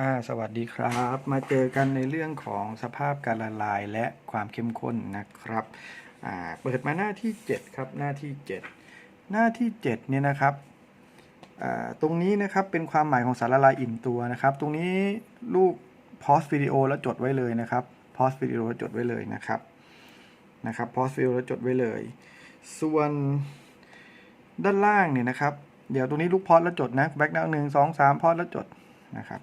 อ่าสวัสดีครับ มาเจอกันในเรื่องของสภาพการละลายและความเข้มข้นนะครับอ่าเปิดมาหน้าที่ 7 ครับหน้าที่ 7 หน้าที่ 7 เนี่ยนะครับอ่าตรงนี้นะครับเป็นความหมายของสารละลายอิ่มตัวนะครับ ตรงนี้ลูกพอสวิดีโอแล้วจดไว้เลยนะครับพอสวิดีโอแล้วจดไว้เลยนะครับนะครับพอสวิดีโอแล้วจดไว้เลย ส่วนด้านล่างเนี่ยนะครับ เดี๋ยวตรงนี้ลูกพอสแล้วจดนะแบ็กดาวหนึ่งสองสามพอสแล้วจดนะครับ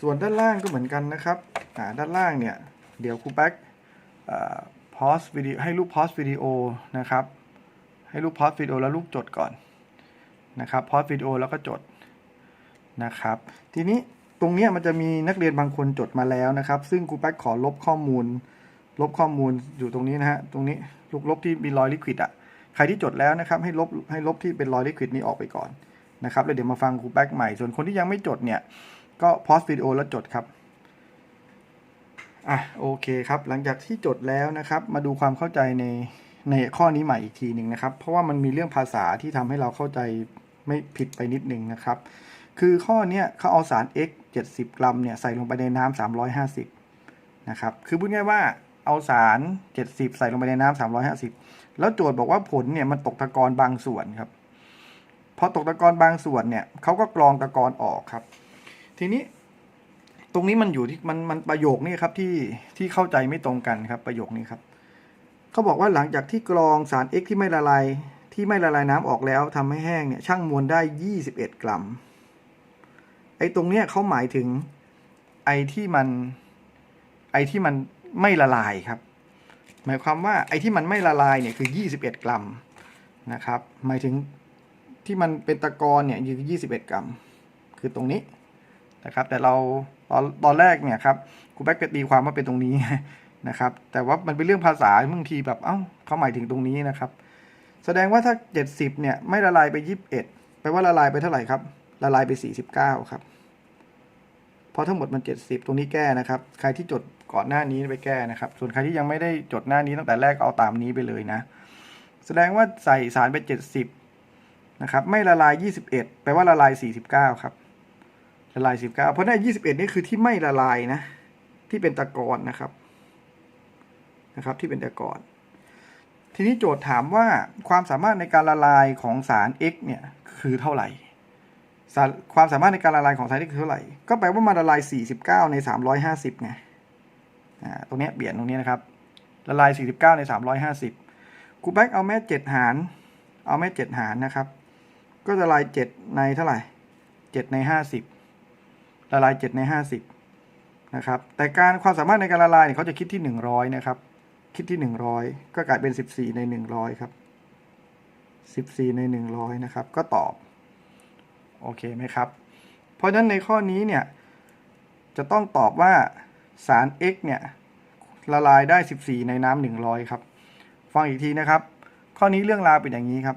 ส่วนด้านล่างก็เหมือนกันนะครับด้านล่างเนี่ยเดี๋ยวครูแบ็กพอสวิดีให้ลูกพอสวิดีโอนะครับให้ลูกพอสวิดีโอแล้วลูกจดก่อนนะครับพอสวิดีโอแล้วก็จดนะครับ ทีนี้ตรงนี้มันจะมีนักเรียนบางคนจดมาแล้วนะครับ ซึ่งครูแบ็กขอลบข้อมูล ลบข้อมูลอยู่ตรงนี้นะฮะตรงนี้ลูกลบที่มีรอยลิควิดอะใครที่จดแล้วนะครับให้ลบให้ลบที่เป็นรอยลิควิดนี้ออกไปก่อนนะครับแล้วเดี๋ยวมาฟังครูแบ็กใหม่ส่วนคนที่ยังไม่จดเนี่ย ก็พอสวิดีโอแล้วจดครับอะโอเคครับ หลังจากที่จดแล้วนะครับ มาดูความเข้าใจในในข้อนี้ใหม่อีกทีหนึ่งนะครับ เพราะว่ามันมีเรื่องภาษาที่ทำให้เราเข้าใจไม่ผิดไปนิดนึงนะครับ คือข้อเนี้ยเขาเอาสาร x 70 กรัมเนี่ยใส่ลงไปในน้ำ350 นะครับ คือพูดง่ายว่าเอาสาร 70 ใส่ลงไปในน้ำ350 แล้วโจทย์บอกว่าผลเนี่ยมันตกตะกอนบางส่วนครับ พอตกตะกอนบางส่วนเนี่ยเขาก็กรองตะกอนออกครับ ทีนี้ตรงนี้มันอยู่ที่มันมันประโยคนี้ครับที่ที่เข้าใจไม่ตรงกันครับประโยคนี้ครับเขาบอกว่าหลังจากที่กรองสาร X ที่ไม่ละลายที่ไม่ละลายน้ำออกแล้วทำให้แห้งเนี่ยช่างมวลได้ 21 กรัมไอ้ตรงเนี้ยเขาหมายถึงไอ้ที่มันไอ้ที่มันไม่ละลายครับ หมายความว่าไอ้ที่มันไม่ละลายเนี่ยคือ 21 กรัมนะครับ หมายถึงที่มันเป็นตะกอนเนี่ยคือ21 กรัม คือตรงนี้ นะครับ แต่เราตอนตอนแรกเนี่ยครับครูแบ็กจะตีความว่าเป็นตรงนี้นะครับ แต่ว่ามันเป็นเรื่องภาษาบางทีแบบเอ้าเขาหมายถึงตรงนี้นะครับ แสดงว่าถ้า 70เนี่ยไม่ละลายไป 21แปลว่าละลายไปเท่าไหร่ครับ ละลายไป 49 ครับเพราะทั้งหมดมัน 70 ตรงนี้แก้นะครับ ใครที่จดก่อนหน้านี้ไปแก้นะครับ ส่วนใครที่ยังไม่ได้จดหน้านี้ตั้งแต่แรกเอาตามนี้ไปเลยนะ แสดงว่าใส่สารไป 70นะครับไม่ละลาย 21 แปลว่าละลาย 49 ครับ ละลาย 19 เพราะใน21 นี่คือที่ไม่ละลายนะ ที่เป็นตะกอนนะครับ นะครับ ที่เป็นตะกอน ทีนี้โจทย์ถามว่าความสามารถในการละลายของสาร X เนี่ยคือเท่าไหร่ความสามารถในการละลายของสาร X คือเท่าไหร่ ก็แปลว่ามันละลาย 49 ใน 350 ไง อ่า ตรงนี้เปลี่ยนตรงนี้นะครับ ละลาย 49 ใน 350ครูแบ็กเอาแม่7หาร เอาแม่7หารนะครับ ก็จะละลาย 7 ในเท่าไหร่ 7 ใน 50 ละลาย 7 ใน 50 นะครับ แต่การความสามารถในการละลายเนี่ยเขาจะคิดที่ 100 นะครับ คิดที่ 100 ก็กลายเป็น 14 ใน 100 ครับ 14 ใน 100 นะครับ ก็ตอบ โอเคไหมครับ เพราะฉะนั้นในข้อนี้เนี่ย จะต้องตอบว่าสาร X เนี่ย ละลายได้ 14 ในน้ำ100 ครับ ฟังอีกทีนะครับ ข้อนี้เรื่องราวเป็นอย่างนี้ครับ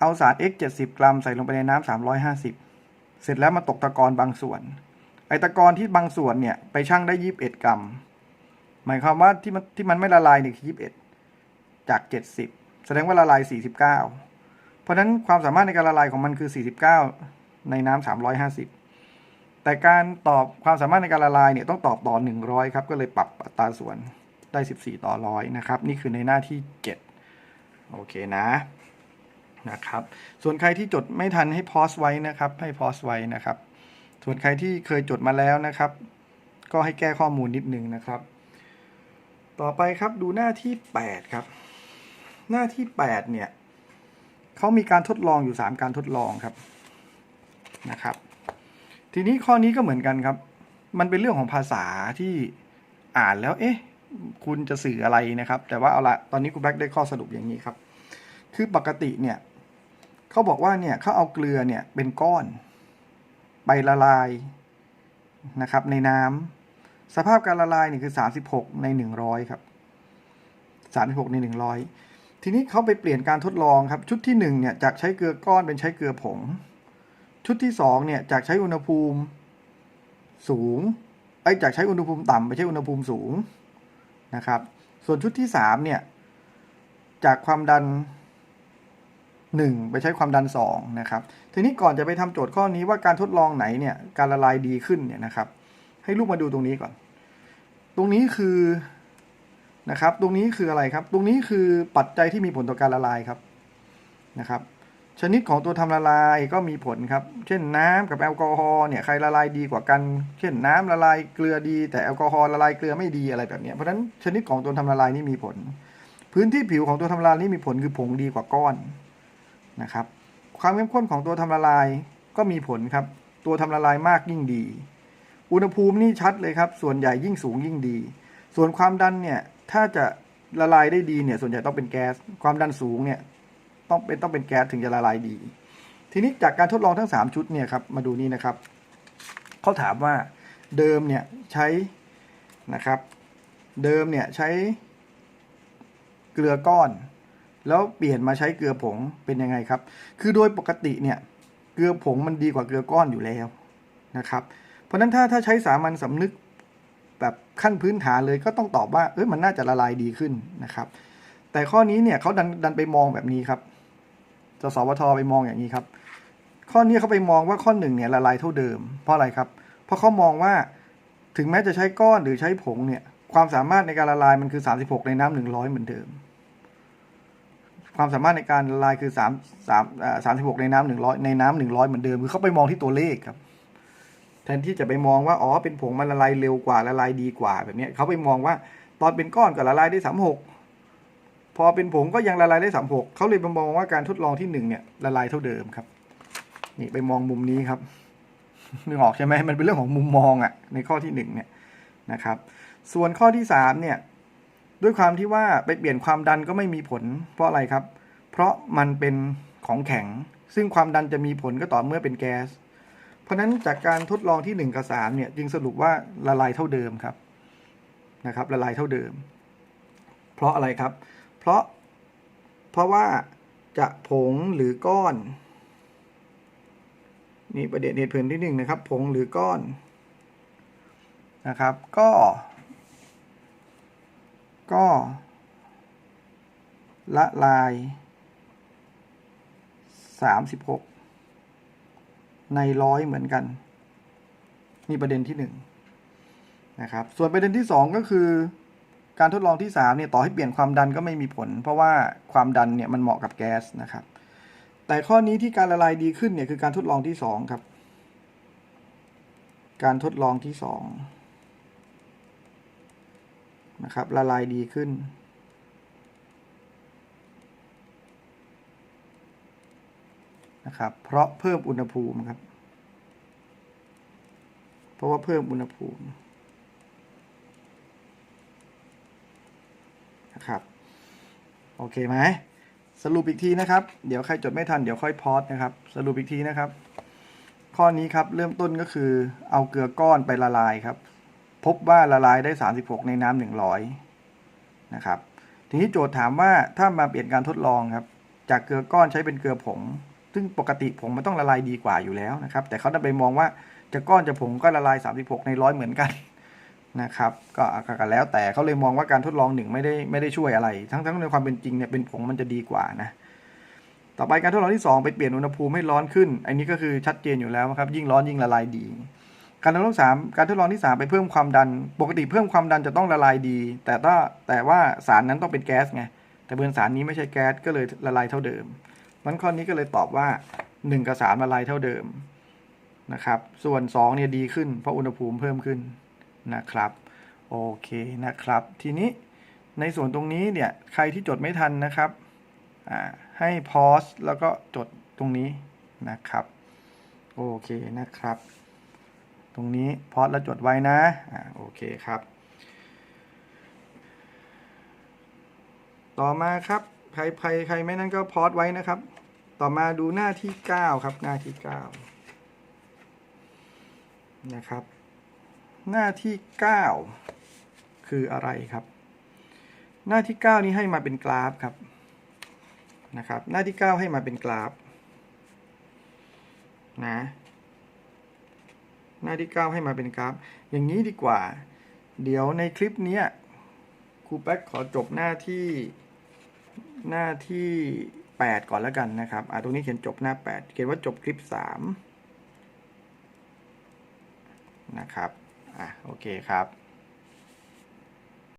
เอาสาร X 70 กรัมใส่ลงไปในน้ำ350 เสร็จแล้วมาตกตะกอนบางส่วน ไอตะกอนที่บางส่วนเนี่ยไปชั่งได้21กรัม หมายความว่าที่มันที่มันไม่ละลายเนี่ยคือ21จาก70แสดงว่าละลาย49เพราะฉะนั้นความสามารถในการละลายของมันคือ49ในน้ำ350แต่การตอบความสามารถในการละลายเนี่ยต้องตอบต่อ100ครับก็เลยปรับอัตราส่วนได้14ต่อร้อยนะครับ นี่คือในหน้าที่7โอเคนะ นะครับ ส่วนใครที่จดไม่ทันให้พอสไว้นะครับ ให้พอสไว้นะครับ ส่วนใครที่เคยจดมาแล้วนะครับ ก็ให้แก้ข้อมูลนิดนึงนะครับ ต่อไปครับดูหน้าที่ 8 ครับ หน้าที่ 8 เนี่ยเขามีการทดลองอยู่ 3 การทดลองครับนะครับ ทีนี้ข้อนี้ก็เหมือนกันครับ มันเป็นเรื่องของภาษาที่อ่านแล้วเอ๊ะคุณจะสื่ออะไรนะครับ แต่ว่าเอาละตอนนี้คุณแบ็กได้ข้อสรุปอย่างนี้ครับ คือปกติเนี่ย เขาบอกว่าเนี่ยเขาเอาเกลือเนี่ยเป็นก้อน ไปละลายนะครับ ในน้ำสภาพการละลายเนี่ยคือ 36 ใน 100 ครับ 36 ใน 100 ทีนี้เขาไปเปลี่ยนการทดลองครับ ชุดที่1เนี่ยจากใช้เกลือก้อนเป็นใช้เกลือผง ชุดที่2เนี่ยจากใช้อุณหภูมิสูงไอ้จากใช้อุณหภูมิต่ำไปใช้อุณหภูมิสูงนะครับ ส่วนชุดที่3เนี่ยจากความดัน 1 ไปใช้ความดัน2นะครับทีนี้ก่อนจะไปทำโจทย์ข้อนี้ว่าการทดลองไหนเนี่ยการละลายดีขึ้นเนี่ยนะครับให้ลูกมาดูตรงนี้ก่อน ตรงนี้คือนะครับตรงนี้คืออะไรครับ ตรงนี้คือปัจจัยที่มีผลต่อการละลายครับนะครับ ชนิดของตัวทำละลายก็มีผลครับ เช่นน้ำกับแอลกอฮอล์เนี่ยใครละลายดีกว่ากัน เช่นน้ำละลายเกลือดี แต่แอลกอฮอล์ละลายเกลือไม่ดีอะไรแบบนี้เพราะฉะนั้นชนิดของตัวทำละลายนี่มีผล พื้นที่ผิวของตัวทำละลายนี่มีผลคือผงดีกว่าก้อน นะครับ ความเข้มข้นของตัวทำละลายก็มีผลครับ ตัวทำละลายมากยิ่งดี อุณหภูมินี่ชัดเลยครับ ส่วนใหญ่ยิ่งสูงยิ่งดี ส่วนความดันเนี่ย ถ้าจะละลายได้ดีเนี่ย ส่วนใหญ่ต้องเป็นแก๊ส ความดันสูงเนี่ย ต้องเป็นต้องเป็นแก๊สถึงจะละลายดี ทีนี้จากการทดลองทั้ง 3 ชุดเนี่ยครับ มาดูนี่นะครับ เขาถามว่าเดิมเนี่ยใช้นะครับ เดิมเนี่ยใช้เกลือก้อน แล้วเปลี่ยนมาใช้เกลือผงเป็นยังไงครับ คือโดยปกติเนี่ยเกลือผงมันดีกว่าเกลือก้อนอยู่แล้วนะครับ เพราะฉะนั้นถ้าถ้าใช้สามัญสำนึกแบบขั้นพื้นฐานเลยก็ต้องตอบว่าเอ้ยมันน่าจะละลายดีขึ้นนะครับ แต่ข้อนี้เนี่ยเขาดันดันไปมองแบบนี้ครับสสวทไปมองอย่างนี้ครับ ข้อนี้เขาไปมองว่าข้อหนึ่งเนี่ยละลายเท่าเดิม เพราะอะไรครับ เพราะเขามองว่าถึงแม้จะใช้ก้อนหรือใช้ผงเนี่ยความสามารถในการละลายมันคือ 36 ในน้ำหนึ่งร้อยเหมือนเดิม ความสามารถในการละลายคือ3 3อ่า36ในน้ำหนึ่งร้อยในน้ำหนึ่งร้อยเหมือนเดิมคือเขาไปมองที่ตัวเลขครับแทนที่จะไปมองว่าอ๋อเป็นผงมันละลายเร็วกว่าละลายดีกว่าแบบนี้เขาไปมองว่าตอนเป็นก้อนก็ละลายได้36พอเป็นผงก็ยังละลายได้36เขาเลยไปมองว่าการทดลองที่หนึ่งเนี่ยละลายเท่าเดิมครับ นี่ไปมองมุมนี้ครับนึกออกใช่ไหมมันเป็นเรื่องของมุมมองอะ ในข้อที่หนึ่งเนี่ยนะครับ ส่วนข้อที่สามเนี่ย ด้วยความที่ว่าไปเปลี่ยนความดันก็ไม่มีผล เพราะอะไรครับ เพราะมันเป็นของแข็ง ซึ่งความดันจะมีผลก็ต่อเมื่อเป็นแก๊ส เพราะฉะนั้นจากการทดลองที่ 1 กับ 3 เนี่ยจึงสรุปว่าละลายเท่าเดิมครับนะครับละลายเท่าเดิม เพราะอะไรครับ เพราะเพราะว่าจะผงหรือก้อนนี่ประเด็นเหตุผลที่หนึ่งนะครับ ผงหรือก้อนนะครับ ก็ ก็ ละลาย 36 ในร้อยเหมือนกัน นี่ประเด็นที่หนึ่งนะครับ ส่วนประเด็นที่สองก็คือการทดลองที่สามเนี่ยต่อให้เปลี่ยนความดันก็ไม่มีผล เพราะว่าความดันเนี่ยมันเหมาะกับแก๊สนะครับ แต่ข้อนี้ที่การละลายดีขึ้นเนี่ยคือการทดลองที่สองครับ การทดลองที่สอง นะครับละลายดีขึ้น นะครับ เพราะเพิ่มอุณหภูมิครับ เพราะว่าเพิ่มอุณหภูมินะครับ โอเคไหมสรุปอีกทีนะครับ เดี๋ยวใครจดไม่ทันเดี๋ยวค่อยพอดนะครับ สรุปอีกทีนะครับ ข้อนี้ครับเริ่มต้นก็คือเอาเกลือก้อนไปละลายครับ พบว่าละลายได้ 36 ในน้ำ100 นะครับ ทีนี้โจทย์ถามว่าถ้ามาเปลี่ยนการทดลองครับ จากเกลือก้อนใช้เป็นเกลือผง ซึ่งปกติผงมันต้องละลายดีกว่าอยู่แล้วนะครับ แต่เขาดันไปมองว่าจะก้อนจะผงก็ละลาย 36 ในร้อยเหมือนกันนะครับ ก็ก็แล้วแต่เขาเลยมองว่าการทดลองหนึ่งไม่ได้ไม่ได้ช่วยอะไร ทั้งทั้งในความเป็นจริงเนี่ยเป็นผงมันจะดีกว่านะต่อไปการทดลองที่ 2 ไปเปลี่ยนอุณหภูมิให้ร้อนขึ้น อันนี้ก็คือชัดเจนอยู่แล้วครับ ยิ่งร้อนยิ่งละลายดี การทดลองสามการทดลองที่ 3 ไปเพิ่มความดัน ปกติเพิ่มความดันจะต้องละลายดี แต่ถ้าแต่ว่าสารนั้นต้องเป็นแก๊สไง แต่เบือนสารนี้ไม่ใช่แก๊สก็เลยละลายเท่าเดิมมันข้อนี้ก็เลยตอบว่า 1 กับ3ละลายเท่าเดิมนะครับ ส่วน2เนี่ยดีขึ้น เพราะอุณหภูมิเพิ่มขึ้นนะครับ โอเคนะครับ ทีนี้ในส่วนตรงนี้เนี่ยใครที่จดไม่ทันนะครับให้พอสแล้วก็จดตรงนี้นะครับ โอเคนะครับ ตรงนี้พอสแล้วจดไว้นะอ่าโอเคครับ ต่อมาครับใครใครใครไม่นั่นก็พอสไว้นะครับ ต่อมาดูหน้าที่ 9 ครับ หน้าที่ 9 นะครับ หน้าที่ 9 คืออะไรครับ หน้าที่ 9 นี้ให้มาเป็นกราฟครับนะครับ หน้าที่ 9 ให้มาเป็นกราฟนะ หน้าที่ 9 ให้มาเป็นกราฟ อย่างนี้ดีกว่า เดี๋ยวในคลิปเนี้ยครูแป๊กขอจบหน้าที่หน้าที่ 8 ก่อนแล้วกันนะครับ อ่าตรงนี้เขียนจบหน้า 8 เขียนว่าจบคลิป 3 นะครับ อะโอเคครับ